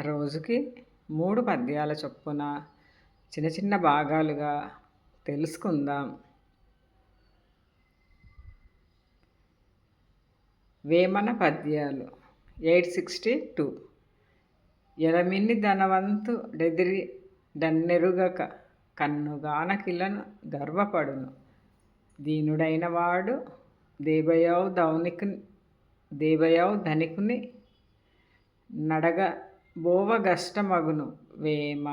రోజుకి మూడు పద్యాల చొప్పున చిన్న చిన్న భాగాలుగా తెలుసుకుందాం. వేమన పద్యాలు ఎయిట్ సిక్స్టీ టూ. ఎడమిన్ని ధనవంతు డెదిరి డన్నెరుగక కన్నుగానకిలను గర్వపడును. దీనుడైన వాడు దేవయౌ దౌనికి దేవయౌ ధనికుని నడగ బోవగష్టమగును వేమ.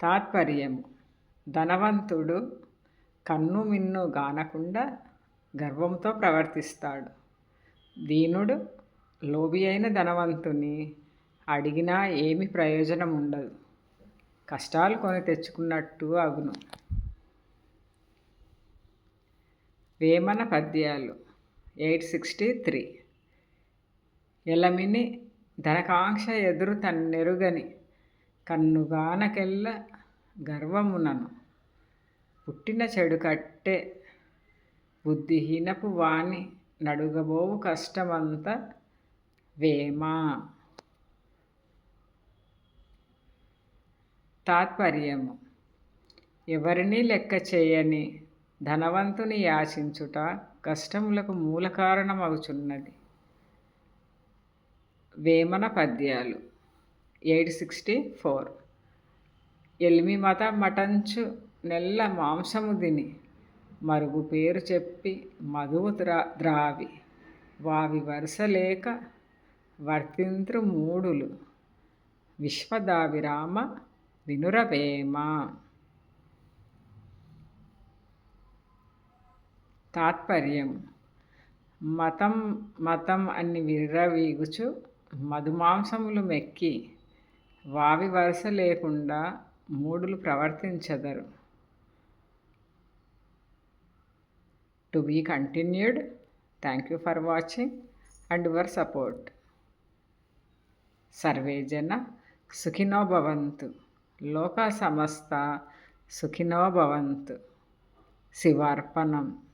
తాత్పర్యము. ధనవంతుడు కన్ను మిన్ను గానకుండా గర్వంతో ప్రవర్తిస్తాడు. దీనుడు లోబి అయిన ధనవంతుని అడిగినా ఏమి ప్రయోజనం ఉండదు కష్టాలు కొని తెచ్చుకున్నట్టు అగును. వేమన పద్యాలు. Eight sixty three. ఎలమిని ధనకాంక్ష ఎదురు తన్నెరుగని కన్నుగానకెల్ల గర్వమునను. పుట్టిన చెడు కట్టే బుద్ధిహీనపు వాణి నడుగబోవు కష్టమంత వేమా. తాత్పర్యము. ఎవరినీ లెక్క చేయని ధనవంతుని యాచించుట కష్టములకు మూల కారణమవుచున్నది వేమన పద్యాలు. Eight sixty four. ఎల్మి మత మటంచు నెల్ల మాంసము దిని. మరుగు పేరు చెప్పి మధువు ద్రా ద్రావి. వావి వరుస లేక వర్తింత్రు మూడులు. విశ్వదావిరామ వినురవేమ. తాత్పర్యం మతం మతం అని విర్రవీగుచు మధుమాంసములు మెక్కి వావి వరుస లేకుండా మూడులు ప్రవర్తించదరు. To be continued thank you for watching and your support. Survey జన సుఖినో భవంతు. లోక సమస్త సుఖినో భవంతు. శివార్పణం.